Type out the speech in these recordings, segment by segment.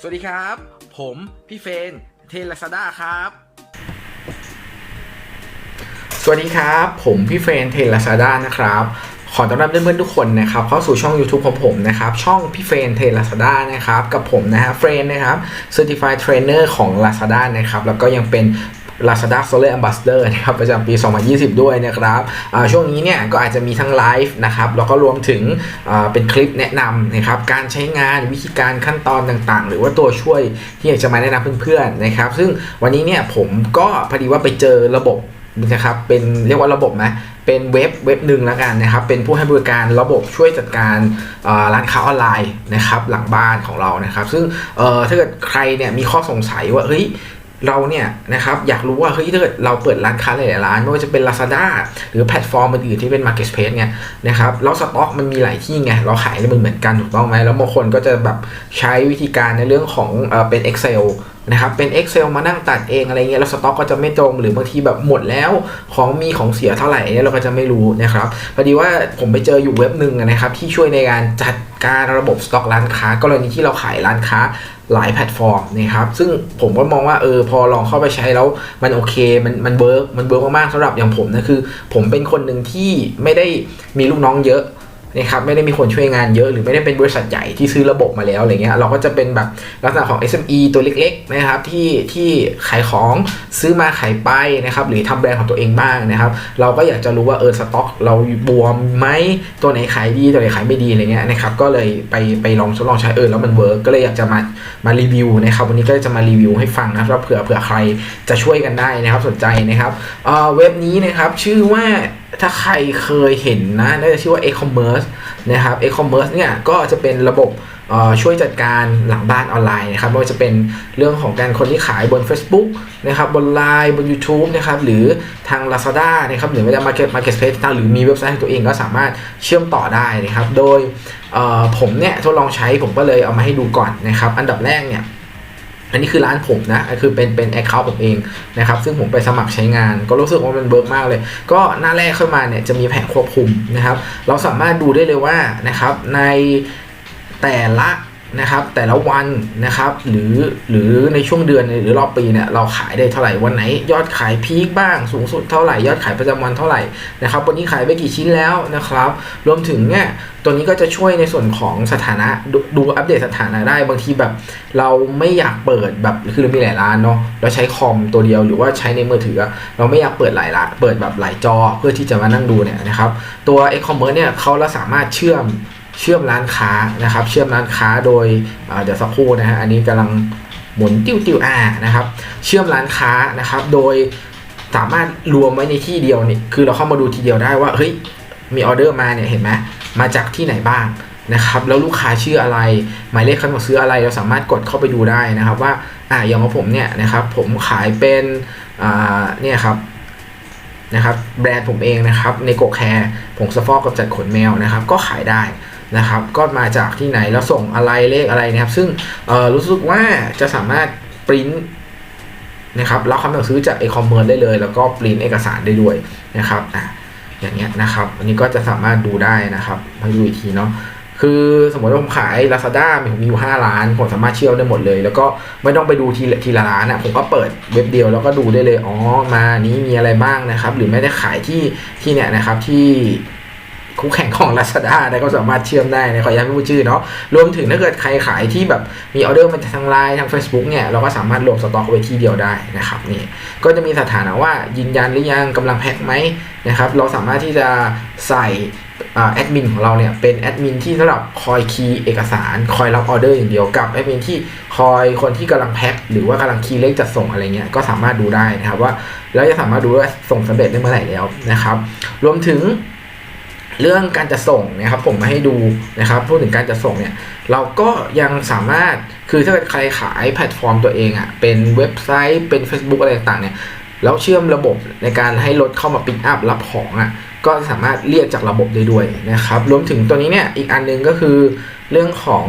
สวัสดีครับ ผมพี่เฟน เทลาซาด้าครับ สวัสดีครับ ผมพี่เฟนเทลาซาด้านะครับ ขอต้อนรับเพื่อนๆทุกคนนะครับเข้าสู่ช่อง YouTube ของผมนะครับ ช่องพี่เฟนเทลาซาด้านะครับ กับผมนะฮะเฟรนนะครับ Certified Trainer ของ Lazada นะครับ แล้วก็ยังเป็น Lazada Solar Ambassador นะครับประจำปี 2020 ด้วยนะครับช่วงนี้เนี่ยก็อาจจะมีทั้งไลฟ์นะครับแล้วก็รวมถึงเป็นคลิปแนะนำนะครับการใช้งานวิธีการขั้นตอนต่างๆ หรือว่าตัวช่วยที่อยากจะมาแนะนำเพื่อนๆนะครับ ซึ่งวันนี้เนี่ยผมก็พอดีว่าไปเจอระบบนะครับเป็นเรียกว่าระบบไหมเป็นเว็บเว็บหนึ่งแล้วกันนะครับ เป็นผู้ให้บริการระบบช่วยจัดการร้านค้าออนไลน์นะครับหลังบ้านของเรานะครับ ซึ่งถ้าเกิดใครเนี่ยมีข้อสงสัยว่าเฮ้ย เราเนี่ยนะครับอยากรู้ว่าเฮ้ยถ้าเกิดเราเปิดร้านค้าหลายๆร้านไม่ว่าจะเป็น Lazada หรือแพลตฟอร์มอื่นๆที่เป็น Marketplace เนี่ยนะครับแล้วสต็อกมันมีหลายที่ไงเราขายได้มันเหมือนกันถูกต้องไหมแล้วบางคนก็จะแบบใช้วิธีการในเรื่องของเออเป็น Excel นะครับเป็น Excel มานั่งตัดเองอะไรเงี้ยแล้วสต็อกก็จะไม่ตรงหรือบางทีแบบหมดแล้วของมีของเสียเท่าไหร่เนี่ยเราก็จะไม่รู้นะครับพอดีว่าผมไปเจออยู่เว็บหนึ่งนะครับที่ช่วยในการจัดการระบบสต็อกร้านค้ากรณีที่เราขายร้านค้า หลายแพลตฟอร์มนะครับซึ่งผมก็มองว่าเออพอลองเข้าไปใช้แล้วมันโอเคมันมันเวิร์กมันเวิร์กมากๆสำหรับอย่างผมนะคือ ผมเป็นคนหนึ่งที่ไม่ได้มีลูกน้องเยอะ นะครับไม่ได้มีคนช่วยงานเยอะหรือไม่ได้เป็นบริษัทใหญ่ที่ซื้อระบบมาแล้วอะไรเงี้ยเราก็จะเป็นแบบลักษณะของ SME ตัวเล็กๆนะครับที่ที่ขายของซื้อมาขายไปนะครับหรือทำแบรนด์ของตัวเองบ้างนะครับเราก็อยากจะรู้ว่าเออสต็อก เราบวมไหมตัวไหนขายดีตัวไหนขายไม่ดีอะไรเงี้ยนะครับก็เลยไปไปลองทดลองใช้เออแล้วมันเวิร์กก็เลยอยากจะมามารีวิวนะครับวันนี้ก็จะมารีวิวให้ฟังนะครับเผื่อเผื่อใครจะช่วยกันได้นะครับสนใจนะครับเอ่อเว็บนี้นะครับชื่อว่า ถ้าใครเคยเห็นนะน่าจะชื่อว่า e-commerce นะครับ e-commerce เนี่ยก็จะเป็นระบบช่วยจัดการหลังบ้านออนไลน์นะครับไม่ว่าจะเป็นเรื่องของการคนที่ขายบน Facebook นะครับบน Line บน YouTube นะครับหรือทาง Lazada นะครับหรือไม่ได้ Market Marketplace หรือมีเว็บไซต์ของตัวเองก็สามารถเชื่อมต่อได้นะครับ โดยผมเนี่ยทดลองใช้ผมก็เลยเอามาให้ดูก่อนนะครับ อันดับแรกเนี่ย อันนี้คือร้านผมนะ คือเป็นเป็นแอคเคาท์ผมเองนะครับ ซึ่งผมไปสมัครใช้งาน ก็รู้สึกว่ามันเบิร์กมากเลย ก็หน้าแรกเข้ามาเนี่ยจะมีแผงควบคุมนะครับ เราสามารถดูได้เลยว่านะครับในแต่ละ นะครับ แต่ละวันนะครับ หรือหรือในช่วงเดือนหรือรอบปีเนี่ยเราขายได้เท่าไหร่วันไหน ยอดขายพีคบ้างสูงสุดเท่าไหร่ยอดขายประจำวันเท่าไหร่นะครับ วันนี้ขายไปกี่ชิ้นแล้วนะครับ รวมถึงเนี่ยตัวนี้ก็จะช่วยในส่วนของสถานะดดูอัปเดตสถานะได้บางทีแบบ เราไม่อยากเปิดแบบคือเรามีหลายร้านเนาะเราใช้คอมตัวเดียวหรือว่าใช้ในมือถือ เราไม่อยากเปิดหลายละเปิดแบบหลายจอเพื่อที่จะมานั่งดูเนี่ยนะครับตัว e-commerce เนี่ยเขาเราสามารถเชื่อม เชื่อมร้านค้านะครับ เชื่อมร้านค้าโดยเดี๋ยวสักครู่นะฮะอันนี้กำลังหมุนติ้วติ้วอ่านะครับ เชื่อมร้านค้านะครับ โดยสามารถรวมไว้ในที่เดียวนี่คือเราเข้ามาดูทีเดียวได้ว่าเฮ้ยมีออเดอร์มาเนี่ยเห็นไหมมาจากที่ไหนบ้างนะครับแล้วลูกค้าชื่ออะไร หมายเลขคันของซื้ออะไรเราสามารถกดเข้าไปดูได้นะครับว่าอ่าอย่างของผมเนี่ยนะครับผมขายเป็นอ่าเนี่ยครับนะครับแบรนด์ผมเองนะครับในโกแคร์ผงซักฟอกกับจัดขนแมวนะครับ ก็ขายได้ นะครับ ก็มาจากที่ไหนแล้วส่งอะไรเลขอะไรนะครับ ซึ่งรู้สึกว่าจะสามารถปริ้นนะครับรับคำสั่งซื้อจาก e-commerce ได้เลย แล้วก็ปริ้นเอกสารได้ด้วยนะครับอะอย่างเงี้ยนะครับอันนี้ก็จะสามารถดูได้นะครับมาดูอีกทีเนาะคือสมมติว่าผมขาย Lazada มีผมมีอยู่5ร้าน ผมสามารถเชื่อมได้หมดเลย แล้วก็ไม่ต้องไปดูทีละทีละร้านนะผมก็เปิดเว็บเดียวแล้วก็ดูได้เลย อ๋อ มานี้มีอะไรบ้างนะครับ หรือไม่ได้ขายที่ที่เนี่ยนะครับที่ คู่แข่งของ Lazada ได้ก็สามารถเชื่อมได้นะขอย้ำไม่พูดชื่อเนาะรวมถึงถ้าเกิดใครขายที่แบบมีออเดอร์มาจากทางไลน์ทาง Facebook เนี่ยเราก็สามารถรวมสต็อกไว้ที่เดียวได้นะครับนี่ก็จะมีสถานะว่ายืนยันหรือยังกำลังแพ็คไหมนะครับเราสามารถที่จะใส่แอดมินของเราเนี่ยเป็นแอดมินที่สำหรับคอยคีย์เอกสารคอยรับออเดอร์อย่างเดียวกับแอดมินที่คอยคนที่กำลังแพ็คหรือว่ากำลังคีย์เลขจัดส่งอะไรเงี้ยก็สามารถดูได้นะครับว่าแล้วจะสามารถดูว่าส่งสำเร็จได้เมื่อไหร่แล้วนะครับ รวมถึง เรื่องการจะส่งนะครับผมมาให้ดูนะครับพูดถึงการจะส่งเนี่ยเราก็ยังสามารถคือถ้าเกิดใครขายแพลตฟอร์มตัวเองอะ่ะเป็นเว็บไซต์เป็น Facebook อะไรต่างเนี่ยแล้วเชื่อมระบบในการให้รถเข้ามาปิกอัพรับของอะ่ะก็สามารถเรียกจากระบบได้ด้วยนะครับรวมถึงตัวนี้เนี่ยอีกอันหนึงก็คือเรื่องของ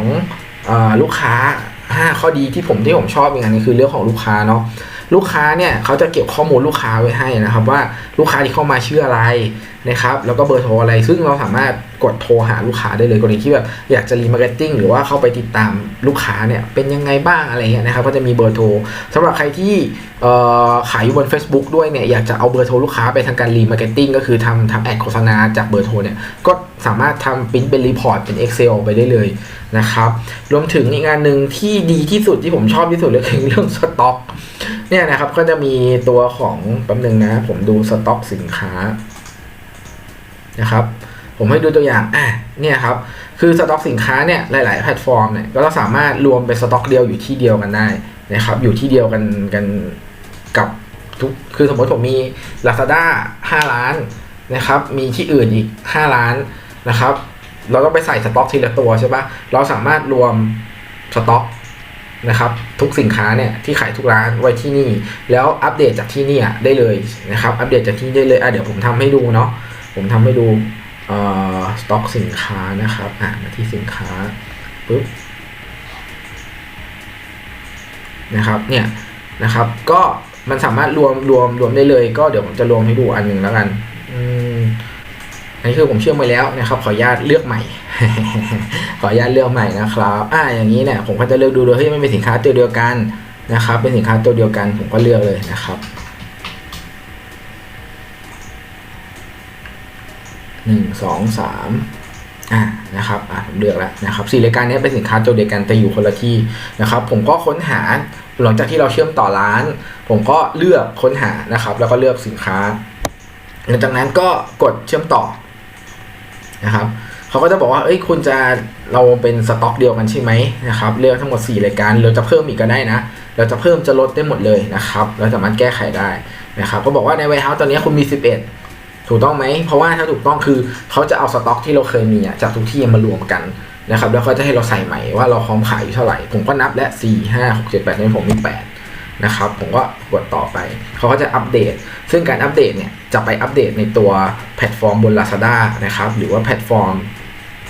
อลูกค้า 5 ข้อดีที่ผมที่ผมชอบอีกอันนึงคือเรื่องของลูกค้าเนาะ ลูกค้าเนี่ยเขาจะเก็บข้อมูลลูกค้าไว้ให้นะครับ ว่าลูกค้าที่เข้ามาชื่ออะไรนะครับ แล้วก็เบอร์โทรอะไร ซึ่งเราสามารถกดโทรหาลูกค้าได้เลยกรณีที่แบบอยากจะรีมาร์เก็ตติ้งหรือว่าเข้าไปติดตามลูกค้าเนี่ยเป็นยังไงบ้างอะไรเงี้ยนะครับ ก็จะมีเบอร์โทรสำหรับใครที่ขายอยู่บน Facebook ด้วยเนี่ยอยากจะเอาเบอร์โทรลูกค้าไปทางการรีมาร์เก็ตติ้งก็คือทำทำแอดโฆษณาจากเบอร์โทรเนี่ยก็สามารถทำปริ้นเป็นรีพอร์ตเป็น Excel ไปได้เลยนะครับ รวมถึงอีกงานหนึ่งที่ดีที่สุดที่ผมชอบที่สุดเลยคือเรื่องสต็อก เนี่ยนะครับก็จะมีตัวของแป๊บนึงนะ ผมดูสต็อกสินค้านะครับ ผมให้ดูตัวอย่างอะเนี่ยครับคือสต็อกสินค้าเนี่ยหลาย ๆ แพลตฟอร์มเนี่ยก็เราสามารถรวมเป็นสต็อกเดียวอยู่ที่เดียวกันได้นะครับ อยู่ที่เดียวกันกันกับทุกคือสมมติผมมี Lazada 5 ล้านนะครับ มีที่อื่นอีก 5 ล้านนะครับ เราต้องไปใส่สต็อกทีละตัวใช่ปะเราสามารถรวมสต็อก นะครับทุกสินค้าเนี่ยที่ขายทุกร้านไว้ที่นี่ แล้วอัปเดตจากที่นี่อะได้เลยนะครับอัปเดตจากที่นี่ได้เลยอะเดี๋ยวผมทำให้ดูเนาะผมทำให้ดูเอ่อสต็อกสินค้านะครับอะมาที่สินค้าปุ๊บนะครับเนี่ยนะครับก็มันสามารถรวมรวมรวมได้เลย ก็เดี๋ยวผมจะรวมให้ดูอันหนึ่งแล้วกัน อันนี้คือผมเชื่อมไปแล้วนะครับขออนุญาตเลือกใหม่ ขออนุญาตเลือกใหม่นะครับอ่าอย่างนี้เนี่ยผมก็จะเลือกดูเลยเฮ้ยมันเป็นสินค้าตัวเดียวกันนะครับ เป็นสินค้าตัวเดียวกันผมก็เลือกเลยนะครับหนึ่งสองสามอ่านะครับอ่าผมเลือกแล้วนะครับสี่รายการนี้เป็นสินค้าตัวเดียวกันแต่อยู่คนละที่นะครับ ผมก็ค้นหาหลังจากที่เราเชื่อมต่อร้าน ผมก็เลือกค้นหานะครับ แล้วก็เลือกสินค้าหลังจากนั้นก็กดเชื่อมต่อ นะครับเขาก็จะบอกว่าเอ้ยคุณจะเราเป็นสต็อกเดียวกันใช่ไหมนะครับเลือกทั้งหมด 4 รายการเราจะเพิ่มอีกก็ได้นะ เราจะเพิ่มจะลดได้หมดเลยนะครับ เราสามารถแก้ไขได้นะครับก็บอกว่าใน warehouse ตอนนี้คุณมี 11 ถูกต้องไหม เพราะว่าถ้าถูกต้องคือเขาจะเอาสต็อกที่เราเคยมีอะจากทุกที่มารวมกันนะครับแล้วก็จะให้เราใส่ใหม่ว่าเราพร้อมขายอยู่เท่าไหร่ ผมก็นับและ4 5 6 7 8ในผมมี8 นะครับ ผมก็กดต่อไปเขาก็จะอัปเดต ซึ่งการอัปเดตเนี่ยจะไปอัปเดตในตัวแพลตฟอร์มบน Lazada นะครับหรือว่าแพลตฟอร์ม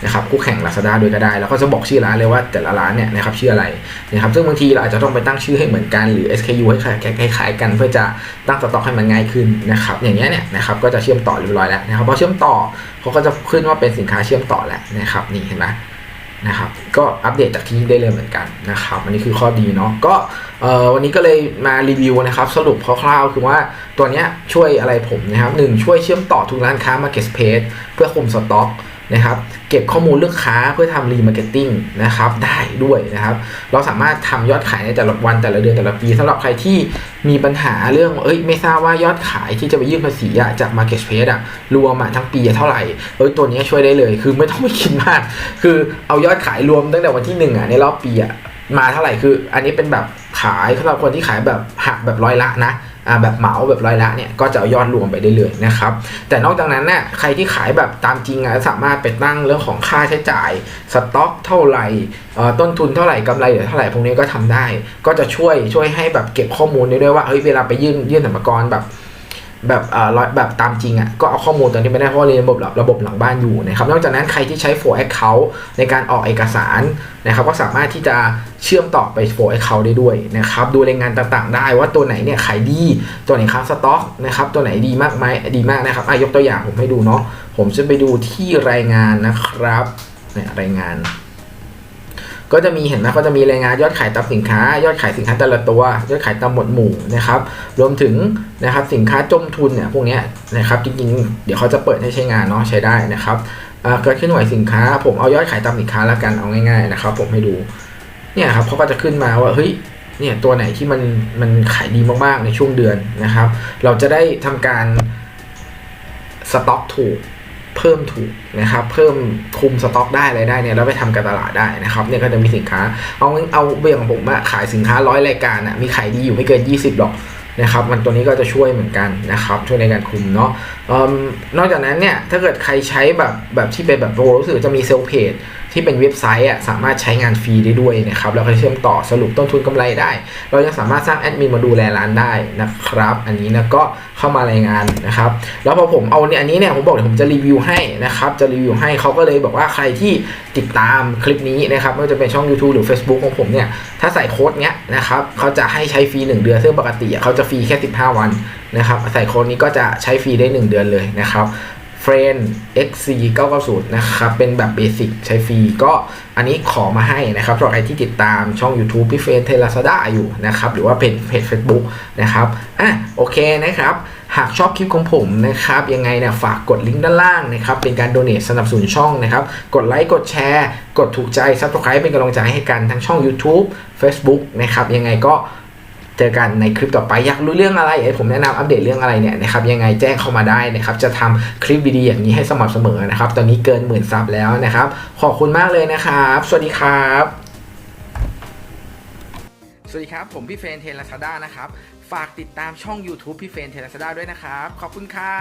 นะครับคู่แข่ง Lazada ด้วยก็ได้ แล้วก็จะบอกชื่อร้านเลยว่าแต่ละร้านเนี่ยนะครับชื่ออะไรนะครับซึ่งบางทีเราอาจจะต้องไปตั้งชื่อให้เหมือนกันหรือ SKU ให้คล้ายๆกันเพื่อจะตั้งสต็อกให้มันง่ายขึ้นนะครับอย่างเงี้ยเนี่ยนะครับก็จะเชื่อมต่อเรียบร้อยแล้วนะครับพอเชื่อมต่อเขาก็จะขึ้นว่าเป็นสินค้าเชื่อมต่อแล้วนะครับนี่เห็นไหม นะครับก็อัปเดตจากที่นี่ได้เลยเหมือนกันนะครับอันนี้คือข้อดีเนาะก็วันนี้ก็เลยมารีวิวนะครับสรุปคร่าวๆคือว่าตัวเนี้ยช่วยอะไรผมนะครับหนึ่งช่วยเชื่อมต่อทุกร้านค้า Market Space เพื่อคุมสต็อก นะครับเก็บข้อมูลลูกค้าเพื่อทำรีมาร์เก็ตติ้งนะครับได้ด้วยนะครับ เราสามารถทำยอดขายในแต่ละวันแต่ละเดือนแต่ละปีสำหรับใครที่มีปัญหาเรื่องเอ้ยไม่ทราบว่ายอดขายที่จะไปยื่นภาษีอะจาก Market Space อะรวมอะทั้งปีเท่าไหร่เอ้ยตัวนี้ช่วยได้เลยคือไม่ต้องไปคิดมาก คือเอายอดขายรวมตั้งแต่วันที่หนึ่งอะในรอบปีอะมาเท่าไหร่คือ อันนี้เป็นแบบขายสำหรับคนที่ขายแบบหักแบบร้อยละนะ แบบเหมาแบบร้อยละเนี่ยก็จะเอายอดรวมไปได้เลยนะครับ แต่นอกจากนั้นเนี่ยใครที่ขายแบบตามจริงอะสามารถไปตั้งเรื่องของค่าใช้จ่าย สต็อกเท่าไหร่อ่อต้นทุนเท่าไหร่กำไรเหลือเท่าไหร่พวกนี้ก็ทำได้ ก็จะช่วยช่วยให้แบบเก็บข้อมูลได้ด้วยว่าเฮ้ยเวลาไปยื่นยื่นสรรพากรแบบ แบบอ่อร้อยแบบตามจริงอะ่ะก็เอาข้อมูลตัวนี้ไปได้เพราะเรียนระบบระบบหลังบ้านอยู่นะครับนอกจากนั้นใครที่ใช้ for account ในการออกเอกสารนะครับก็สามารถที่จะเชื่อมต่อไป for account ได้ด้วยนะครับดูรายงานต่างๆ ได้ว่าตัวไหนเนี่ยขายดีตัวไหนค้างสต็อกนะครับตัวไหนดีมากไหมดีมากนะครับอะยกตัวอย่างผมให้ดูเนาะผมจะไปดูที่รายงานนะครับเนี่ยรายงาน ก็จะมีเห็นไหมก็จะมีรายงานยอดขายตามสินค้า ยอดขายสินค้าแต่ละตัวยอดขายตามหมวดหมู่นะครับ รวมถึงนะครับสินค้าจมทุนเนี่ยพวกนี้นะครับจริงๆเดี๋ยวเขาจะเปิดให้ใช้งานเนาะใช้ได้นะครับเกิดขึ้นหน่วยสินค้า ผมเอายอดขายตามสินค้าแล้วกันเอาง่ายๆนะครับ ผมให้ดูเนี่ยครับเขาก็จะขึ้นมาว่าเฮ้ยเนี่ยตัวไหนที่มันมันขายดีมากๆในช่วงเดือนนะครับ เราจะได้ทำการสต็อกถูก เพิ่มถูกนะครับ เพิ่มคุมสต็อกได้อะไรได้เนี่ยแล้วไปทำการตลาดได้นะครับเนี่ยก็จะมีสินค้า เอาเอาเบี่ยงผมอะขายสินค้าร้อยรายการอะมีขายดีอยู่ไม่เกิน 20 หรอกนะครับมันตัวนี้ก็จะช่วยเหมือนกันนะครับช่วยในการคุมเนาะอนอกจากนั้นเนี่ยถ้าเกิดใครใช้แบบแบบที่เป็นแบบโปรรู้สึกจะมีเซลเพจ ที่เป็นเว็บไซต์อะสามารถใช้งานฟรีได้ด้วยนะครับแล้วก็เชื่อมต่อสรุปต้นทุนกำไรได้ เรายังสามารถสร้างแอดมินมาดูแลร้านได้นะครับ อันนี้นะก็เข้ามารายงานนะครับ แล้วพอผมเอาเนี่ยอันนี้เนี่ยผมบอกเดี๋ยวผมจะรีวิวให้นะครับ จะรีวิวให้เขาก็เลยบอกว่าใครที่ติดตามคลิปนี้นะครับไม่ว่าจะเป็นช่อง YouTube หรือ Facebook ของผมเนี่ยถ้าใส่โค้ดเนี้ยนะครับเขาจะให้ใช้ฟรี 1 เดือนซึ่งปกติเขาจะฟรีแค่ 15 วันนะครับใส่โค้ดนี้ก็จะใช้ฟรีได้ 1 เดือนเลยนะครับ r i e n d XC 990นะครับ เป็นแบบเบสิกใช้ฟรีก็อันนี้ขอมาให้นะครับสำหรับใครที่ติดตามช่อง YouTube พี่เฟรนเทลาซาด้าอยู่นะครับ หรือว่าเพจเพจ Facebook นะครับอะโอเคนะครับ หากชอบคลิปของผมนะครับ ยังไงเนี่ยฝากกดลิงก์ด้านล่างนะครับ เป็นการโดเน a สนับสนุนช่องนะครับ กดไลค์กดแชร์ กดถูกใจ Subscribe เป็นกำลังใจให้กันทั้งช่อง YouTube Facebook นะครับ ยังไงก็ เจอกันในคลิปต่อไปอยากรู้เรื่องอะไรให้ผมแนะนำอัปเดตเรื่องอะไรเนี่ยนะครับยังไงแจ้งเข้ามาได้นะครับจะทำคลิปดีๆอย่างนี้ให้สม่ำเสมอนะครับ ตอนนี้เกินหมื่นซับแล้วนะครับ ขอบคุณมากเลยนะครับ สวัสดีครับสวัสดีครับ ผมพี่เฟนเทนลาซาด้านะครับ ฝากติดตามช่อง YouTube พี่เฟนเทนลาซาด้าด้วยนะครับ ขอบคุณครับ